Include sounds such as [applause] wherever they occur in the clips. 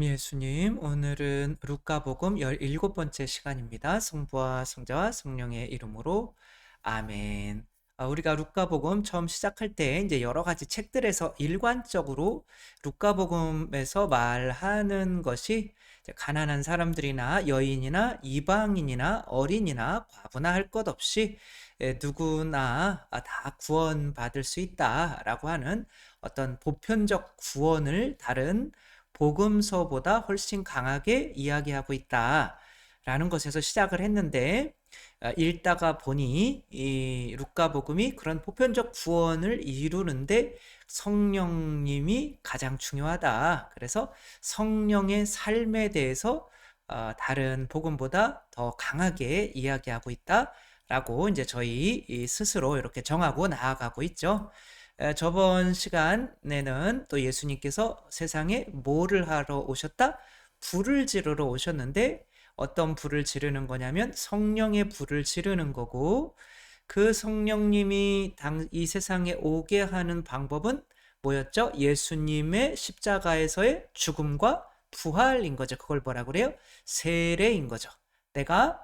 예수님, 오늘은 루카복음 17번째 시간입니다. 성부와 성자와 성령의 이름으로 아멘. 아, 우리가 루카복음 처음 시작할 때 이제 여러 가지 책들에서 일관적으로 루카복음에서 말하는 것이 가난한 사람들이나 여인이나 이방인이나 어린이나 과부나 할 것 없이 누구나 다 구원받을 수 있다라고 하는 어떤 보편적 구원을 다른 복음서보다 훨씬 강하게 이야기하고 있다 라는 것에서 시작을 했는데 아, 읽다가 보니 이 루카복음이 그런 보편적 구원을 이루는데 성령님이 가장 중요하다. 그래서 성령의 삶에 대해서 어, 다른 복음보다 더 강하게 이야기하고 있다라고 이제 저희 스스로 이렇게 정하고 나아가고 있죠. 저번 시간에는 또 예수님께서 세상에 뭐를 하러 오셨다? 불을 지르러 오셨는데 어떤 불을 지르는 거냐면 성령의 불을 지르는 거고 그 성령님이 당, 이 세상에 오게 하는 방법은 뭐였죠? 예수님의 십자가에서의 죽음과 부활인 거죠. 그걸 뭐라 그래요? 세례인 거죠. 내가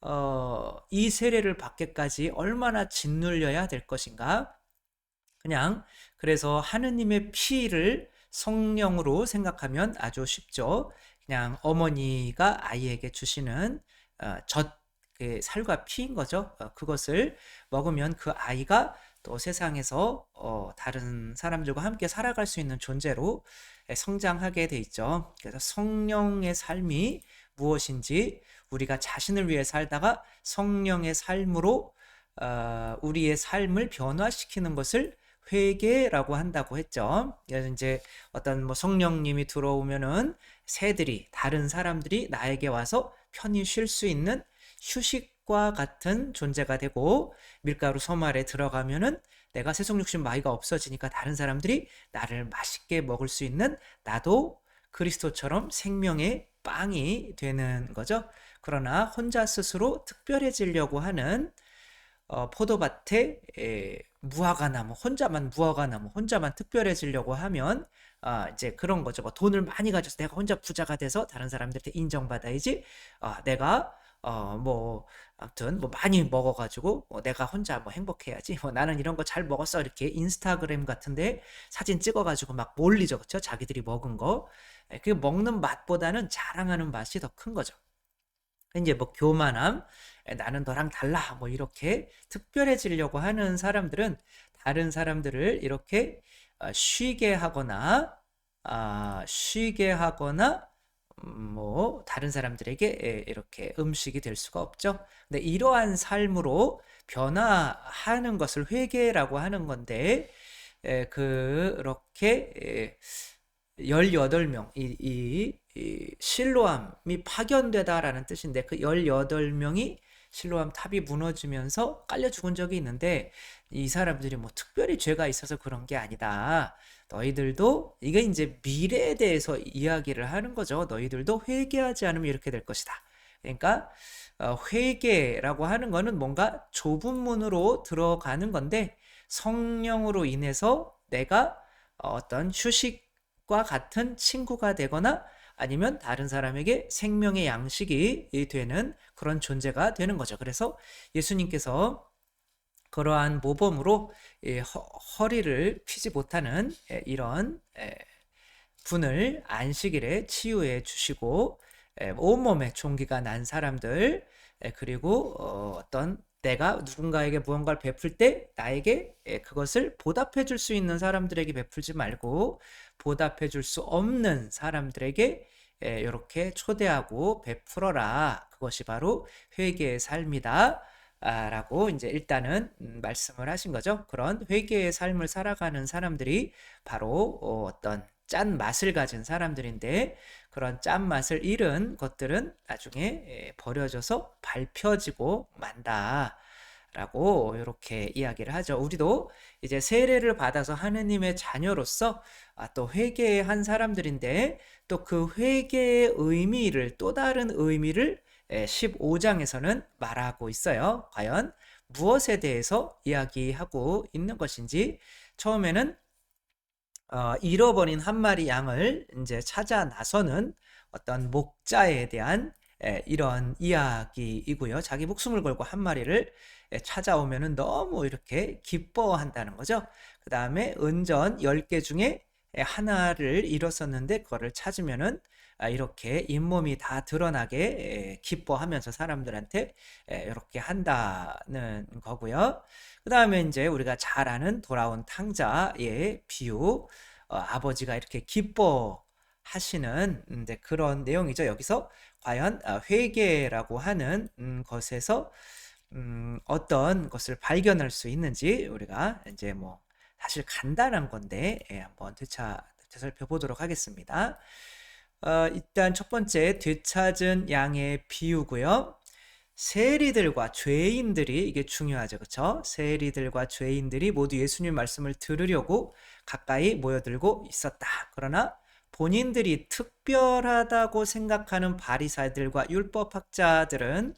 어, 이 세례를 받기까지 얼마나 짓눌려야 될 것인가? 그냥 그래서 하느님의 피를 성령으로 생각하면 아주 쉽죠. 그냥 어머니가 아이에게 주시는 어, 젖, 그 살과 피인 거죠. 어, 그것을 먹으면 그 아이가 또 세상에서 어, 다른 사람들과 함께 살아갈 수 있는 존재로 성장하게 돼 있죠. 그래서 성령의 삶이 무엇인지 우리가 자신을 위해 살다가 성령의 삶으로 어, 우리의 삶을 변화시키는 것을 회개라고 한다고 했죠. 그래서 이제 어떤 뭐 성령님이 들어오면은 새들이 다른 사람들이 나에게 와서 편히 쉴 수 있는 휴식과 같은 존재가 되고 밀가루 섬 아래 들어가면은 내가 세속 육신 마이가 없어지니까 다른 사람들이 나를 맛있게 먹을 수 있는 나도 그리스도처럼 생명의 빵이 되는 거죠. 그러나 혼자 스스로 특별해지려고 하는 어, 포도밭에 에, 무화과 나무 혼자만 무화과 나무 혼자만 특별해지려고 하면 아, 이제 그런 거죠. 뭐 돈을 많이 가져서 내가 혼자 부자가 돼서 다른 사람들한테 인정받아야지. 아, 내가 어, 뭐 아무튼 뭐 많이 먹어가지고 뭐 내가 혼자 뭐 행복해야지. 뭐 나는 이런 거 잘 먹었어 이렇게 인스타그램 같은데 사진 찍어가지고 막 몰리죠, 그렇죠? 자기들이 먹은 거. 그 먹는 맛보다는 자랑하는 맛이 더 큰 거죠. 이제 뭐 교만함, 나는 너랑 달라, 뭐 이렇게 특별해지려고 하는 사람들은 다른 사람들을 이렇게 어, 쉬게 하거나, 아, 쉬게 하거나, 음, 뭐 다른 사람들에게 이렇게 음식이 될 수가 없죠. 근데 이러한 삶으로 변화하는 것을 회개라고 하는 건데 그렇게 18명 이, 이, 이 실로암이 파견되다라는 뜻인데 그 18명이 실로암 탑이 무너지면서 깔려 죽은 적이 있는데 이 사람들이 뭐 특별히 죄가 있어서 그런 게 아니다. 너희들도 이게 이제 미래에 대해서 이야기를 하는 거죠. 너희들도 회개하지 않으면 이렇게 될 것이다. 그러니까 어, 회개라고 하는 거는 뭔가 좁은 문으로 들어가는 건데 성령으로 인해서 내가 어떤 휴식과 같은 친구가 되거나 아니면 다른 사람에게 생명의 양식이 되는 그런 존재가 되는 거죠. 그래서 예수님께서 그러한 모범으로 허 리를 펴지 못하는 이런 분을 안식일에 치유해 주시고 온몸에 종기가 난 사람들 그리고 어, 어떤 내가 누군가에게 무언가를 베풀 때 나에게 그것을 보답해 줄 수 있는 사람들에게 베풀지 말고 보답해 줄 수 없는 사람들에게 이렇게 초대하고 베풀어라. 그것이 바로 회개의 삶이다. 아, 라고 이제 일단은 음, 말씀을 하신 거죠. 그런 회개의 삶을 살아가는 사람들이 바로 어, 어떤 짠 맛을 가진 사람들인데 그런 짠 맛을 잃은 것들은 나중에 버려져서 밟혀지고 만다. 라고 이렇게 이야기를 하죠. 우리도 이제 세례를 받아서 하느님의 자녀로서 아, 또 회개한 사람들인데 또 그 회개의 의미를 또 다른 의미를 15장에서는 말하고 있어요. 과연 무엇에 대해서 이야기하고 있는 것인지 처음에는 어, 잃어버린 한 마리 양을 이제 찾아 나서는 어떤 목자에 대한 에, 이런 이야기이고요. 자기 목숨을 걸고 한 마리를 에, 찾아오면은 너무 이렇게 기뻐한다는 거죠. 그 다음에 은전 10개 중에 에, 하나를 잃었었는데 그거를 찾으면은 아, 이렇게 잇몸이 다 드러나게 에, 기뻐하면서 사람들한테 에, 이렇게 한다는 거고요. 그 다음에 이제 우리가 잘 아는 돌아온 탕자의 비유, 어, 아버지가 이렇게 기뻐 하시는 음, 네, 그런 내용이죠. 여기서 과연 아, 회개라고 하는 음, 것에서 음, 어떤 것을 발견할 수 있는지 우리가 이제 뭐 사실 간단한 건데 예, 한번 되차 되살펴 보도록 하겠습니다. 어, 일단 첫 번째 되찾은 양의 비유고요. 세리들과 죄인들이 이게 중요하죠. 그렇죠? 세리들과 죄인들이 모두 예수님 말씀을 들으려고 가까이 모여들고 있었다. 그러나 본인들이 특별하다고 생각하는 바리사들과 율법학자들은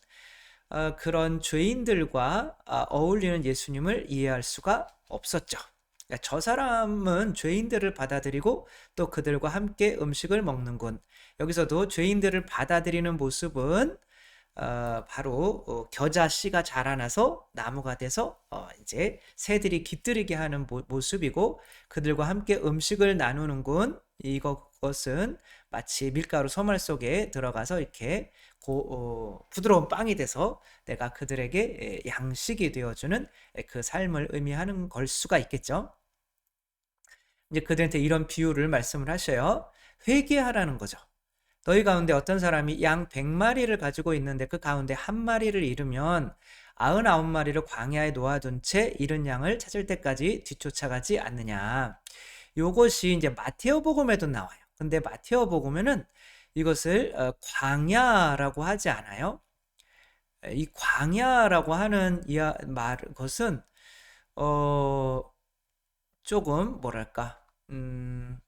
어, 그런 죄인들과 어, 어울리는 예수님을 이해할 수가 없었죠. 그러니까 저 사람은 죄인들을 받아들이고 또 그들과 함께 음식을 먹는군. 여기서도 죄인들을 받아들이는 모습은 어, 바로 어, 겨자 씨가 자라나서 나무가 돼서 어, 이제 새들이 깃들이게 하는 모, 모습이고 그들과 함께 음식을 나누는군. 이것은 마치 밀가루 소말 속에 들어가서 이렇게 고, 어, 부드러운 빵이 돼서 내가 그들에게 양식이 되어주는 그 삶을 의미하는 걸 수가 있겠죠. 이제 그들한테 이런 비유를 말씀을 하셔요. 회개하라는 거죠. 너희 가운데 어떤 사람이 양 100마리를 가지고 있는데 그 가운데 한 마리를 잃으면 99마리를 광야에 놓아둔 채 잃은 양을 찾을 때까지 뒤쫓아가지 않느냐. 요것이 이제 마테오 복음에도 나와요. 근데 마테오 복음에는 이것을 어, 광야라고 하지 않아요. 이 광야라고 하는 이야 말 것은 어 조금 뭐랄까 음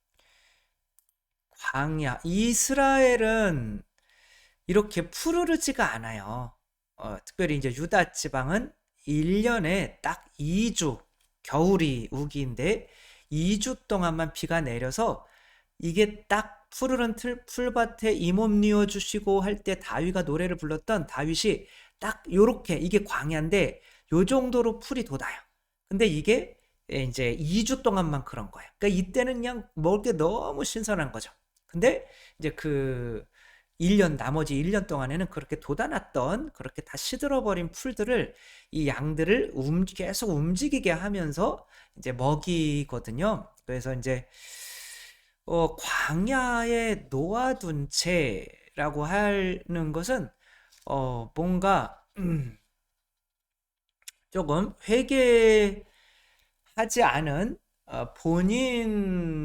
광야 이스라엘은 이렇게 푸르르지가 않아요. 어, 특별히 이제 유다 지방은 1년에 딱 2주 겨울이 우기인데 2주 동안만 비가 내려서 이게 딱 푸르른 틀, 풀밭에 이몸 뉘어 주시고 할 때 다윗가 노래를 불렀던 다윗이 딱 요렇게 이게 광야인데 요 정도로 풀이 돋아요. 근데 이게 이제 2주 동안만 그런 거예요. 그러니까 이때는 그냥 먹을 게 너무 신선한 거죠. 근데 이제 그 1년 나머지 1년 동안에는 그렇게 돋아났던 그렇게 다 시들어버린 풀들을 이 양들을 움, 계속 움직이게 하면서 이제 먹이거든요. 그래서 이제 어, 광야에 놓아둔 채라고 하는 것은 어, 뭔가 음, [clears throat] 조금 회개하지 않은 어, 본인들이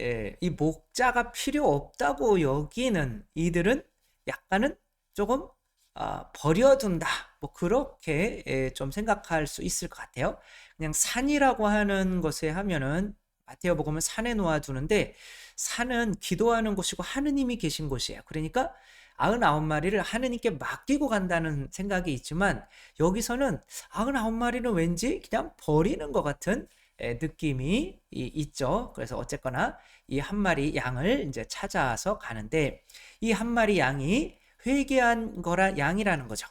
예, 이 목자가 필요 없다고 여기는 이들은 약간은 조금 어, 버려둔다. 뭐 그렇게 예, 좀 생각할 수 있을 것 같아요. 그냥 산이라고 하는 것에 하면은 마테오 복음은 산에 놓아두는데 산은 기도하는 곳이고 하느님이 계신 곳이에요. 그러니까 99마리를 하느님께 맡기고 간다는 생각이 있지만 여기서는 99마리는 왠지 그냥 버리는 것 같은 느낌이 있죠. 그래서 어쨌거나 이 한 마리 양을 이제 찾아서 가는데 이 한 마리 양이 회개한 거라 양이라는 거죠.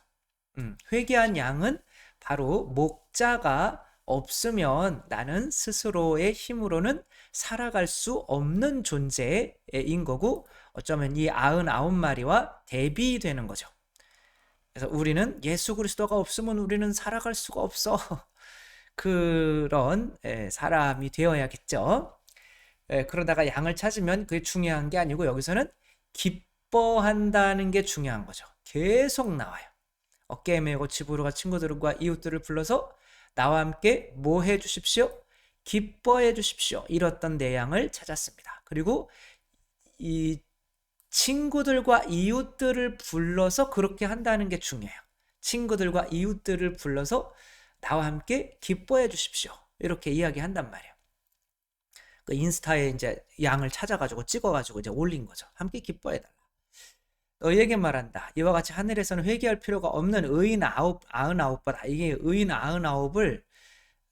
음, 회개한 양은 바로 목자가 없으면 나는 스스로의 힘으로는 살아갈 수 없는 존재인 거고 어쩌면 이 99마리와 대비되는 거죠. 그래서 우리는 예수 그리스도가 없으면 우리는 살아갈 수가 없어. 그런 예, 사람이 되어야겠죠. 예, 그러다가 양을 찾으면 그게 중요한 게 아니고 여기서는 기뻐한다는 게 중요한 거죠. 계속 나와요. 어깨에 메고 집으로 가 친구들과 이웃들을 불러서 나와 함께 뭐 해 주십시오? 기뻐해 주십시오. 이렇던 내 양을 찾았습니다. 그리고 이 친구들과 이웃들을 불러서 그렇게 한다는 게 중요해요. 친구들과 이웃들을 불러서 나와 함께 기뻐해 주십시오. 이렇게 이야기한단 말이에요. 그 인스타에 이제 양을 찾아가지고 찍어가지고 이제 올린 거죠. 함께 기뻐해달라. 너희에게 말한다. 이와 같이 하늘에서는 회개할 필요가 없는 의인 아홉, 아흔아홉보다 이게 의인 아흔아홉을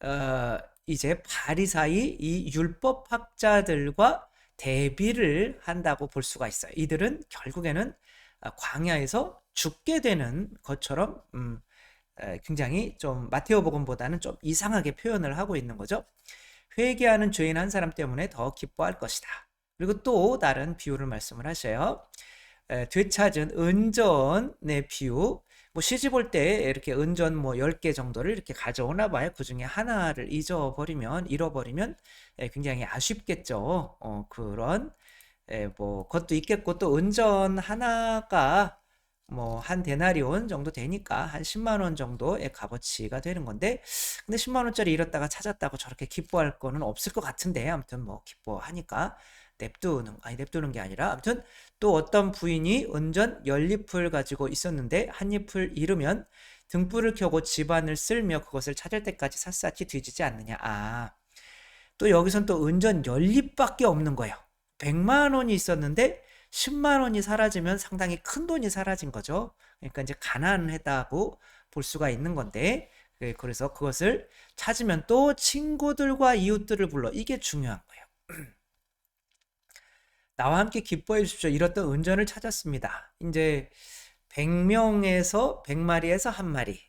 어, 이제 바리사이 이 율법학자들과 대비를 한다고 볼 수가 있어요. 이들은 결국에는 아, 광야에서 죽게 되는 것처럼 음, 굉장히 좀 마테오 복음보다는 좀 이상하게 표현을 하고 있는 거죠. 회개하는 죄인 한 사람 때문에 더 기뻐할 것이다. 그리고 또 다른 비유를 말씀을 하셔요. 되찾은 은전의 비유. 뭐 시집 올 때 이렇게 은전 뭐 10개 정도를 이렇게 가져오나 봐요. 그 중에 하나를 잊어버리면, 잃어버리면 굉장히 아쉽겠죠. 어, 그런, 뭐, 것도 있겠고, 또 은전 하나가 뭐, 한 데나리온 정도 되니까 한 10만 원 정도의 값어치가 되는 건데, 근데 10만 원짜리 잃었다가 찾았다고 저렇게 기뻐할 거는 없을 것 같은데, 아무튼 뭐, 기뻐하니까. 냅두는 아니 냅두는 게 아니라 아무튼 또 어떤 부인이 은전 연잎을 가지고 있었는데 한 잎을 잃으면 등불을 켜고 집안을 쓸며 그것을 찾을 때까지 샅샅이 뒤지지 않느냐. 아. 또 여기선 또 은전 연잎밖에 없는 거예요. 100만 원이 있었는데 10만 원이 사라지면 상당히 큰 돈이 사라진 거죠. 그러니까 이제 가난했다고 볼 수가 있는 건데 그, 그래서 그것을 찾으면 또 친구들과 이웃들을 불러 이게 중요한 거예요. [clears throat] 나와 함께 기뻐해 주십시오. 이렇던 은전을 찾았습니다. 이제 100명에서 100마리에서 한 마리,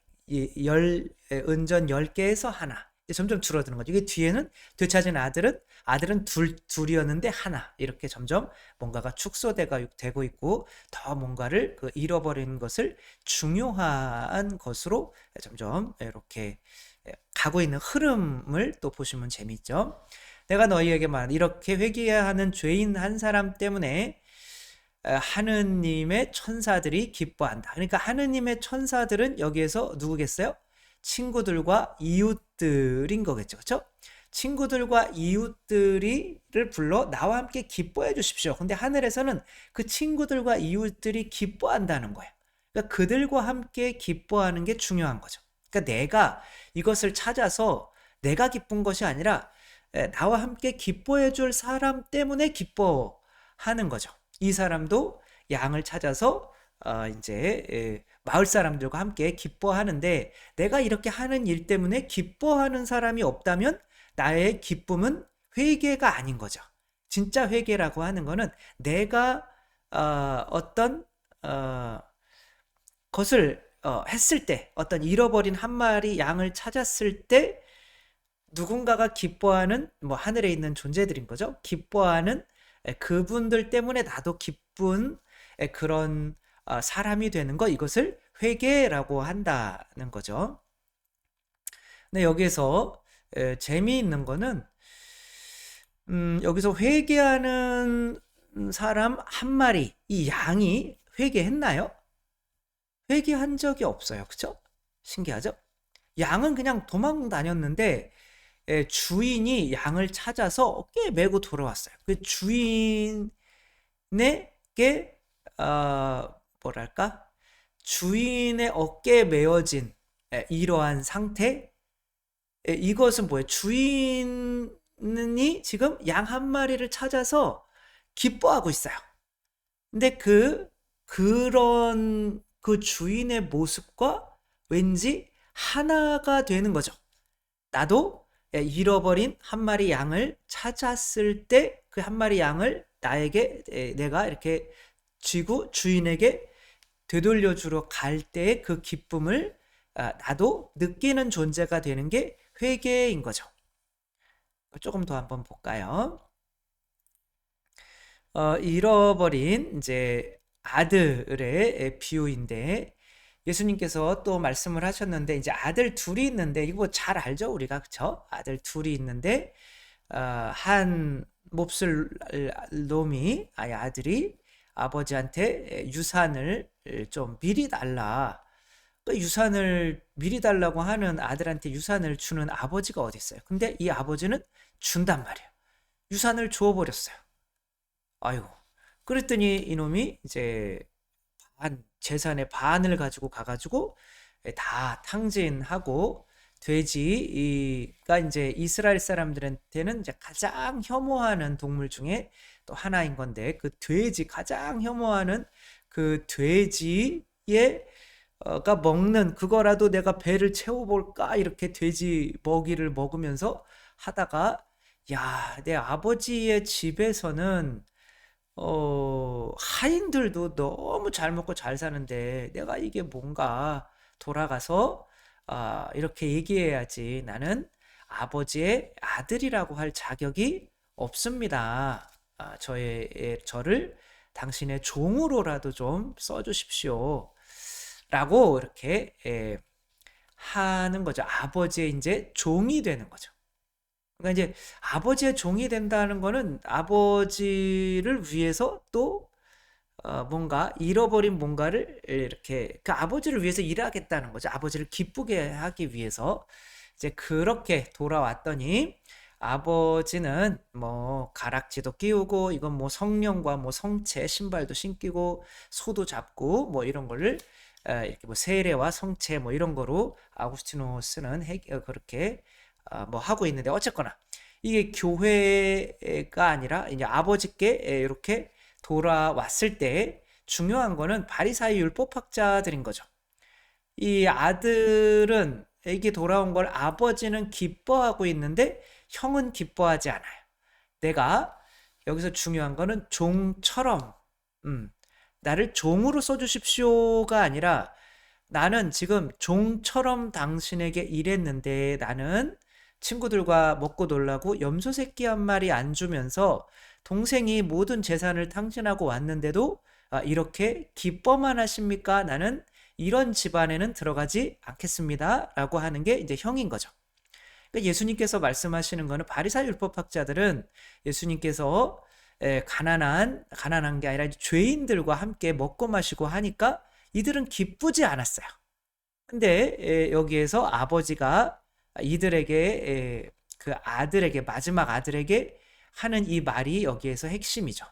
열, 은전 10개에서 하나. 점점 줄어드는 거죠. 이게 뒤에는 되찾은 아들은 아들은 둘 둘이었는데 하나 이렇게 점점 뭔가가 축소되고 있고 더 뭔가를 그 잃어버린 것을 중요한 것으로 점점 이렇게 가고 있는 흐름을 또 보시면 재밌죠. 내가 너희에게 말 이렇게 회개하는 죄인 한 사람 때문에 하느님의 천사들이 기뻐한다. 그러니까 하느님의 천사들은 여기에서 누구겠어요? 친구들과 이웃 들인 거겠죠. 그렇죠? 친구들과 이웃들이를 불러 나와 함께 기뻐해 주십시오. 근데 하늘에서는 그 친구들과 이웃들이 기뻐한다는 거예요. 그러니까 그들과 함께 기뻐하는 게 중요한 거죠. 그러니까 내가 이것을 찾아서 내가 기쁜 것이 아니라 나와 함께 기뻐해 줄 사람 때문에 기뻐하는 거죠. 이 사람도 양을 찾아서 어, 이제 마을 사람들과 함께 기뻐하는데 내가 이렇게 하는 일 때문에 기뻐하는 사람이 없다면 나의 기쁨은 회개가 아닌 거죠. 진짜 회개라고 하는 거는 내가 어, 떤 어, 것을 어, 했을 때 어떤 잃어버린 한 마리 양을 찾았을 때 누군가가 기뻐하는 뭐 하늘에 있는 존재들인 거죠. 기뻐하는 그분들 때문에 나도 기쁜 그런 어, 사람이 되는 거 이것을 회개라고 한다는 거죠. 근데 여기에서 재미있는 거는 음, 여기서 회개하는 사람 한 마리 이 양이 회개했나요? 회개한 적이 없어요. 그죠? 신기하죠? 양은 그냥 도망 다녔는데 예, 주인이 양을 찾아서 어깨에 메고 돌아왔어요. 그 주인에게 어, 뭐랄까 주인의 어깨에 메어진 예, 이러한 상태 예, 이것은 뭐예요? 주인이 지금 양 한 마리를 찾아서 기뻐하고 있어요. 근데 그 그런 그 주인의 모습과 왠지 하나가 되는 거죠. 나도 예, 잃어버린 한 마리 양을 찾았을 때 그 한 마리 양을 나에게 예, 내가 이렇게 쥐고 주인에게 되돌려 주러 갈 때의 그 기쁨을 아, 나도 느끼는 존재가 되는 게 회개인 거죠. 조금 더 한번 볼까요? 어, 잃어버린 이제 아들의 비유인데 예수님께서 또 말씀을 하셨는데 이제 아들 둘이 있는데 이거 뭐잘 알죠 우리가 그쵸? 아들 둘이 있는데 어, 한 몹쓸 놈이 아니 아들이 아버지한테 유산을 좀 미리 달라. 그 유산을 미리 달라고 하는 아들한테 유산을 주는 아버지가 어디 있어요? 근데 이 아버지는 준단 말이에요. 유산을 주어버렸어요. 아이고. 그랬더니 이놈이 이제 반 재산의 반을 가지고 가가지고 다 탕진하고 돼지가 이제 이스라엘 사람들한테는 이제 가장 혐오하는 동물 중에 또 하나인 건데 그 돼지 가장 혐오하는 그 돼지의 가 먹는 그거라도 내가 배를 채워볼까 이렇게 돼지 먹이를 먹으면서 하다가 야, 내 아버지의 집에서는 어, 하인들도 너무 잘 먹고 잘 사는데 내가 이게 뭔가 돌아가서 아, 이렇게 얘기해야지. 나는 아버지의 아들이라고 할 자격이 없습니다. 아, 저의 예, 저를 당신의 종으로라도 좀 써주십시오. 라고 이렇게 예, 하는 거죠. 아버지의 이제 종이 되는 거죠. 그러니까 이제 아버지의 종이 된다는 거는 아버지를 위해서 또 어, 뭔가 잃어버린 뭔가를 이렇게 그 아버지를 위해서 일하겠다는 거죠. 아버지를 기쁘게 하기 위해서 이제 그렇게 돌아왔더니 아버지는 뭐 가락지도 끼우고 이건 뭐 성령과 뭐 성체 신발도 신기고 소도 잡고 뭐 이런 거를 이렇게 뭐 세례와 성체 뭐 이런 거로 아구스티노스는 어, 그렇게 어, 뭐 하고 있는데 어쨌거나 이게 교회가 아니라 이제 아버지께 이렇게 돌아왔을 때 중요한 거는 바리사이 율법학자들인 거죠. 이 아들은 에게 돌아온 걸 아버지는 기뻐하고 있는데 형은 기뻐하지 않아요. 내가 여기서 중요한 거는 종처럼 음, 나를 종으로 써주십시오가 아니라 나는 지금 종처럼 당신에게 일했는데 나는 친구들과 먹고 놀라고 염소 새끼 한 마리 안 주면서 동생이 모든 재산을 탕진하고 왔는데도 아, 이렇게 기뻐만 하십니까? 나는 이런 집안에는 들어가지 않겠습니다. 라고 하는 게 이제 형인 거죠. 그러니까 예수님께서 말씀하시는 거는 바리사 율법학자들은 예수님께서 가난한 가난한 게 아니라 죄인들과 함께 먹고 마시고 하니까 이들은 기쁘지 않았어요. 근데 여기에서 아버지가 이들에게 그 아들에게 마지막 아들에게 하는 이 말이 여기에서 핵심이죠.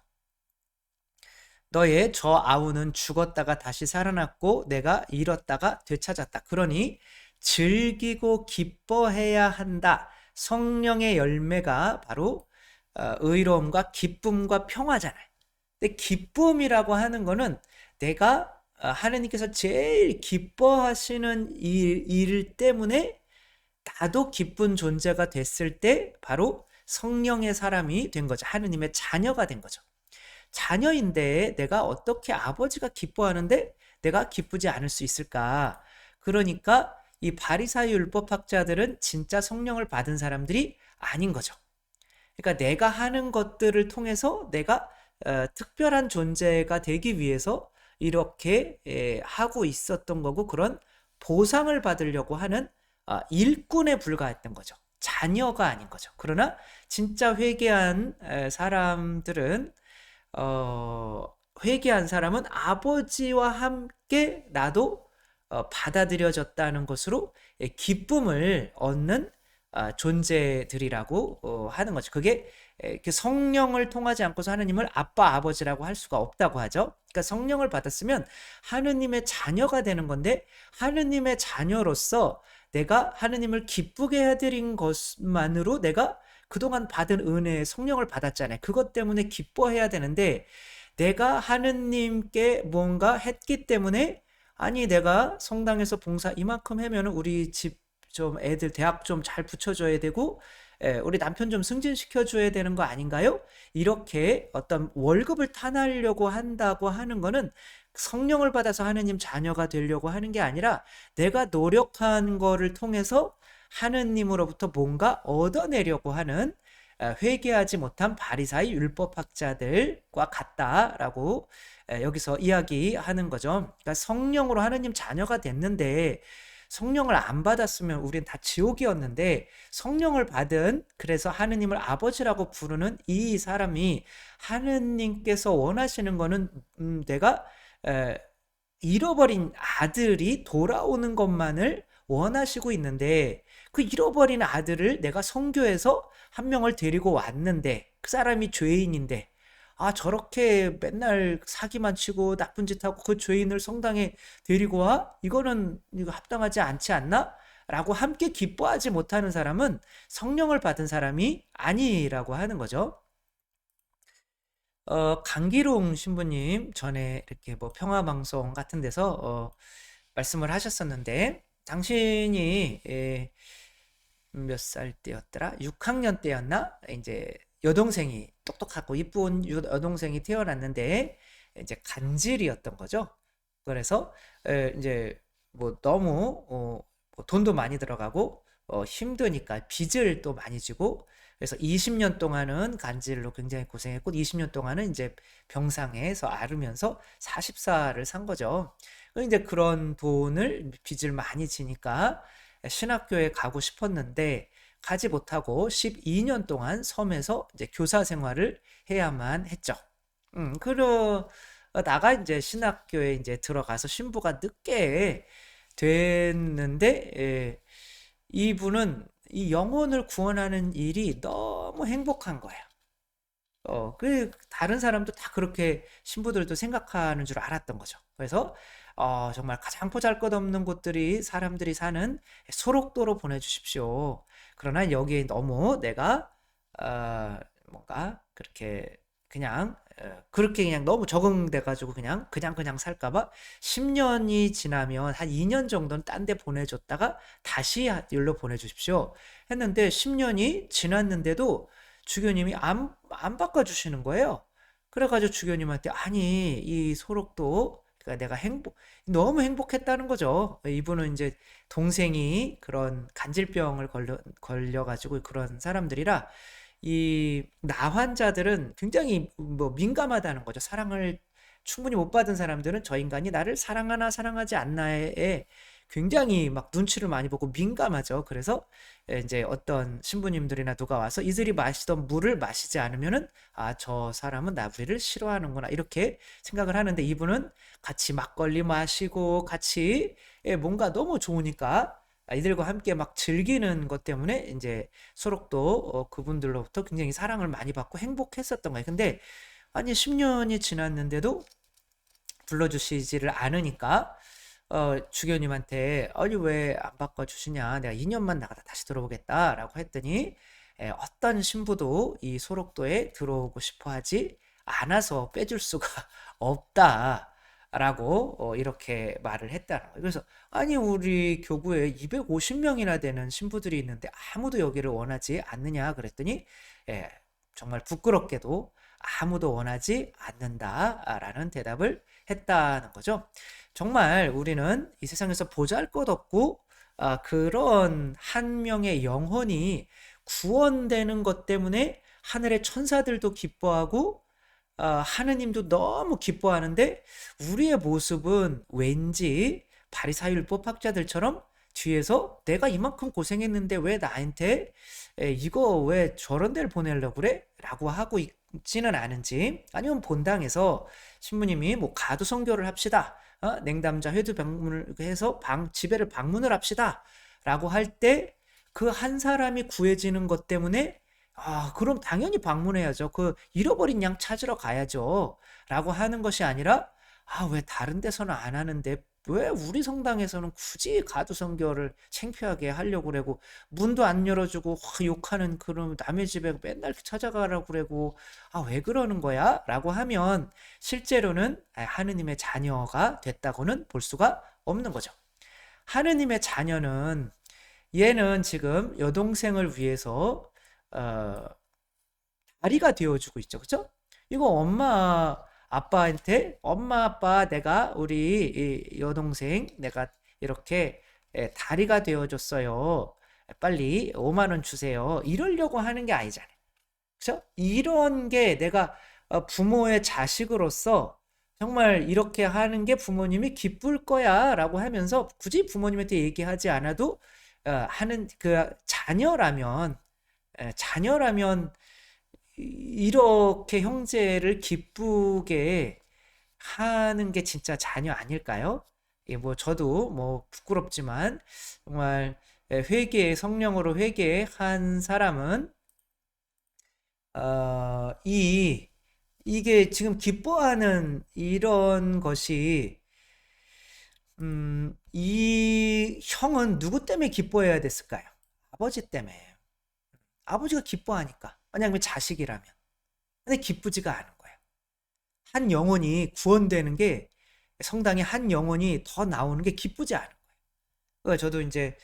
너의 저 아우는 죽었다가 다시 살아났고 내가 잃었다가 되찾았다. 그러니 즐기고 기뻐해야 한다. 성령의 열매가 바로 어, 의로움과 기쁨과 평화잖아요. 근데 기쁨이라고 하는 거는 내가 어, 하느님께서 제일 기뻐하시는 일, 일 때문에 나도 기쁜 존재가 됐을 때 바로 성령의 사람이 된 거죠. 하느님의 자녀가 된 거죠. 자녀인데 내가 어떻게 아버지가 기뻐하는데 내가 기쁘지 않을 수 있을까? 그러니까 이 바리사이 율법학자들은 진짜 성령을 받은 사람들이 아닌 거죠. 그러니까 내가 하는 것들을 통해서 내가 어, 특별한 존재가 되기 위해서 이렇게 에, 하고 있었던 거고 그런 보상을 받으려고 하는 어, 일꾼에 불과했던 거죠. 자녀가 아닌 거죠. 그러나 진짜 회개한 에, 사람들은 어, 회개한 사람은 아버지와 함께 나도 어, 받아들여졌다는 것으로 예, 기쁨을 얻는 아, 존재들이라고 어, 하는 거죠. 그게 성령을 통하지 않고서 하느님을 아빠, 아버지라고 할 수가 없다고 하죠. 그러니까 성령을 받았으면 하느님의 자녀가 되는 건데 하느님의 자녀로서 내가 하느님을 기쁘게 해드린 것만으로 내가 그동안 받은 은혜, 성령을 받았잖아요. 그것 때문에 기뻐해야 되는데 내가 하느님께 뭔가 했기 때문에 아니 내가 성당에서 봉사 이만큼 하면 우리 집 좀 애들 대학 좀 잘 붙여줘야 되고 에, 우리 남편 좀 승진시켜줘야 되는 거 아닌가요? 이렇게 어떤 월급을 타나려고 한다고 하는 거는 성령을 받아서 하느님 자녀가 되려고 하는 게 아니라 내가 노력한 거를 통해서 하느님으로부터 뭔가 얻어내려고 하는 아, 회개하지 못한 바리사의 율법학자들과 같다라고 여기서 이야기하는 거죠. 그러니까 성령으로 하느님 자녀가 됐는데 성령을 안 받았으면 우리는 다 지옥이었는데 성령을 받은 그래서 하느님을 아버지라고 부르는 이 사람이 하느님께서 원하시는 거는 음, 내가 에, 잃어버린 아들이 돌아오는 것만을 원하시고 있는데 그 잃어버린 아들을 내가 성교에서 한 명을 데리고 왔는데 그 사람이 죄인인데 아 저렇게 맨날 사기만 치고 나쁜 짓 하고 그 죄인을 성당에 데리고 와? 이거는 이거 합당하지 않지 않나? 라고 함께 기뻐하지 못하는 사람은 성령을 받은 사람이 아니라고 하는 거죠. 어, 강기롱 신부님 전에 이렇게 뭐 평화 방송 같은 데서 어, 말씀을 하셨었는데 당신이 예, 몇 살 때였더라? 6학년 때였나? 이제 여동생이 똑똑하고 이쁜 유- 여동생이 태어났는데 이제 간질이었던 거죠. 그래서 에, 이제 뭐 너무 어, 뭐 돈도 많이 들어가고 어, 힘드니까 빚을 또 많이 지고 그래서 20년 동안은 간질로 굉장히 고생했고 20년 동안은 이제 병상에서 앓으면서 40살을 산 거죠. 그 이제 그런 돈을 빚을 많이 지니까 신학교에 가고 싶었는데 가지 못하고 12년 동안 섬에서 이제 교사 생활을 해야만 했죠. 음, 그러다가 이제 신학교에 이제 들어가서 신부가 늦게 됐는데 예, 이분은 이 영혼을 구원하는 일이 너무 행복한 거예요. 어, 그 다른 사람도 다 그렇게 신부들도 생각하는 줄 알았던 거죠. 그래서 어, 정말 가장 보잘것없는 곳들이 사람들이 사는 소록도로 보내주십시오. 그러나 여기에 너무 내가 어, 뭔가 그렇게 그냥 어, 그렇게 그냥 너무 적응돼가지고 그냥 그냥 그냥 살까봐 10년이 지나면 한 2년 정도는 딴 데 보내줬다가 다시 여기로 보내주십시오. 했는데 10년이 지났는데도 주교님이 안, 안 바꿔주시는 거예요. 그래가지고 주교님한테 아니 이 소록도 그러니까 내가 행복 너무 행복했다는 거죠. 이분은 이제 동생이 그런 간질병을 걸려 걸려 가지고 그런 사람들이라 이 나환자들은 굉장히 뭐 민감하다는 거죠. 사랑을 충분히 못 받은 사람들은 저 인간이 나를 사랑하나 사랑하지 않나에 굉장히 막 눈치를 많이 보고 민감하죠. 그래서 이제 어떤 신부님들이나 누가 와서 이들이 마시던 물을 마시지 않으면은 아, 저 사람은 나부리를 싫어하는구나. 이렇게 생각을 하는데 이분은 같이 막걸리 마시고 같이 예, 뭔가 너무 좋으니까 이들과 함께 막 즐기는 것 때문에 이제 소록도 어, 그분들로부터 굉장히 사랑을 많이 받고 행복했었던 거예요. 근데 아니 10년이 지났는데도 불러주시지를 않으니까 어, 주교님한테 아니 왜 안 바꿔 주시냐? 내가 2년만 나가다 다시 들어오겠다라고 했더니 에, 어떤 신부도 이 소록도에 들어오고 싶어 하지 않아서 빼줄 수가 [laughs] 없다라고 어, 이렇게 말을 했다는 거예요. 그래서 아니 우리 교구에 250명이나 되는 신부들이 있는데 아무도 여기를 원하지 않느냐? 그랬더니 예, 정말 부끄럽게도 아무도 원하지 않는다라는 대답을 했다는 거죠. 정말 우리는 이 세상에서 보잘 것 없고 아, 그런 한 명의 영혼이 구원되는 것 때문에 하늘의 천사들도 기뻐하고 아, 하느님도 너무 기뻐하는데 우리의 모습은 왠지 바리사율법 학자들처럼 뒤에서 내가 이만큼 고생했는데 왜 나한테 에, 이거 왜 저런 데를 보내려고 그래? 라고 하고 있지는 않은지 아니면 본당에서 신부님이 뭐 가두 성교를 합시다. 어? 냉담자 회두 방문을 해서 방 지배를 방문을 합시다. 라고 할 때 그 한 사람이 구해지는 것 때문에 아, 그럼 당연히 방문해야죠. 그 잃어버린 양 찾으러 가야죠. 라고 하는 것이 아니라 아, 왜 다른 데서는 안 하는데 왜 우리 성당에서는 굳이 가두 성교를 창피하게 하려고 그러고 문도 안 열어주고 확 욕하는 그런 남의 집에 맨날 찾아가라고 그러고 아 왜 그러는 거야? 라고 하면 실제로는 아, 하느님의 자녀가 됐다고는 볼 수가 없는 거죠. 하느님의 자녀는 얘는 지금 여동생을 위해서 어, 다리가 되어주고 있죠. 그죠? 이거 엄마 아빠한테 엄마 아빠 내가 우리 여동생 내가 이렇게 예, 다리가 되어줬어요. 빨리 5만 원 주세요. 이러려고 하는 게 아니잖아요. 그죠? 이런 게 내가 어, 부모의 자식으로서 정말 이렇게 하는 게 부모님이 기쁠 거야 라고 하면서 굳이 부모님한테 얘기하지 않아도 어, 하는 그 자녀라면 자녀라면 이렇게 형제를 기쁘게 하는 게 진짜 자녀 아닐까요? 예, 뭐 저도 뭐 부끄럽지만 정말 회개 성령으로 회개한 사람은 어, 이 이게 지금 기뻐하는 이런 것이 음, 이 형은 누구 때문에 기뻐해야 됐을까요? 아버지 때문에. 아버지가 기뻐하니까. 만약에 자식이라면. 근데 기쁘지가 않은 거예요. 한 영혼이 구원되는 게 성당에 한 영혼이 더 나오는 게 기쁘지 않은 거예요. 그러니까 저도 이제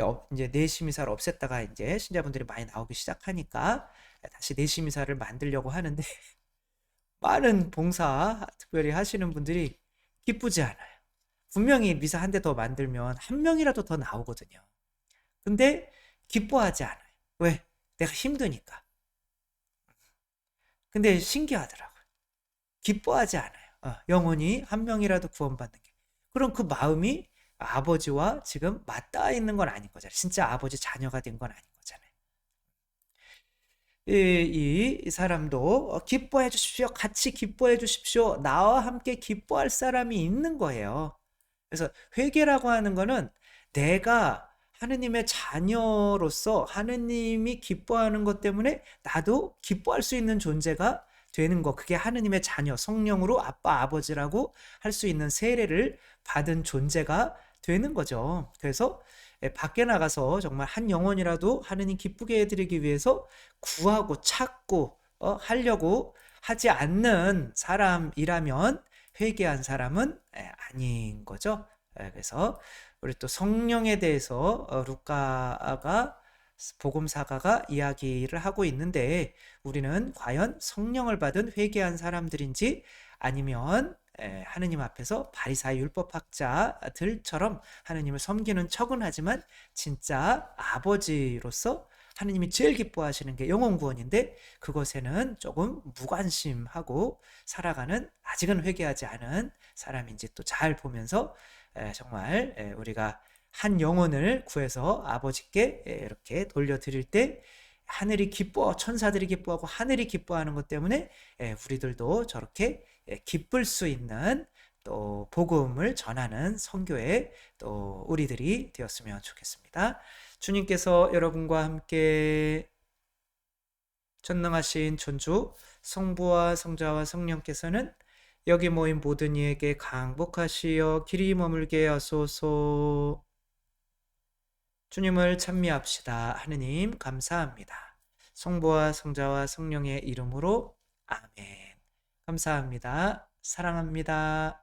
어, 이제 내심 이사를 없앴다가 이제 신자분들이 많이 나오기 시작하니까 다시 내심 이사를 만들려고 하는데 [laughs] 많은 봉사 특별히 하시는 분들이 기쁘지 않아요. 분명히 미사 한 대 더 만들면 한 명이라도 더 나오거든요. 근데 기뻐하지 않아요. 왜? 내가 힘드니까. 근데 신기하더라고요. 기뻐하지 않아요. 어, 영혼이 한 명이라도 구원받는 게. 그럼 그 마음이 아버지와 지금 맞닿아 있는 건 아닌 거잖아요. 진짜 아버지 자녀가 된 건 아닌 거잖아요. 이, 이 사람도 기뻐해 주십시오. 같이 기뻐해 주십시오. 나와 함께 기뻐할 사람이 있는 거예요. 그래서 회개라고 하는 거는 내가 하느님의 자녀로서 하느님이 기뻐하는 것 때문에 나도 기뻐할 수 있는 존재가 되는 거. 그게 하느님의 자녀, 성령으로 아빠, 아버지라고 할 수 있는 세례를 받은 존재가 되는 거죠. 그래서 예, 밖에 나가서 정말 한 영혼이라도 하느님 기쁘게 해드리기 위해서 구하고 찾고 어, 하려고 하지 않는 사람이라면 회개한 사람은 예, 아닌 거죠. 예, 그래서 우리 또 성령에 대해서 어, 루카가 복음사가가 이야기를 하고 있는데 우리는 과연 성령을 받은 회개한 사람들인지 아니면 하느님 앞에서 바리사의 율법학자들처럼 하느님을 섬기는 척은 하지만 진짜 아버지로서 하느님이 제일 기뻐하시는 게 영혼 구원인데 그것에는 조금 무관심하고 살아가는 아직은 회개하지 않은 사람인지 또 잘 보면서 정말 우리가 한 영혼을 구해서 아버지께 이렇게 돌려드릴 때 하늘이 기뻐 천사들이 기뻐하고 하늘이 기뻐하는 것 때문에 우리들도 저렇게 기쁠 수 있는 또 복음을 전하는 선교의 또 우리들이 되었으면 좋겠습니다. 주님께서 여러분과 함께 전능하신 천주 성부와 성자와 성령께서는 여기 모인 모든 이에게 강복하시어 길이 머물게 하소서. 주님을 찬미합시다. 하느님 감사합니다. 성부와 성자와 성령의 이름으로 아멘. 감사합니다. 사랑합니다.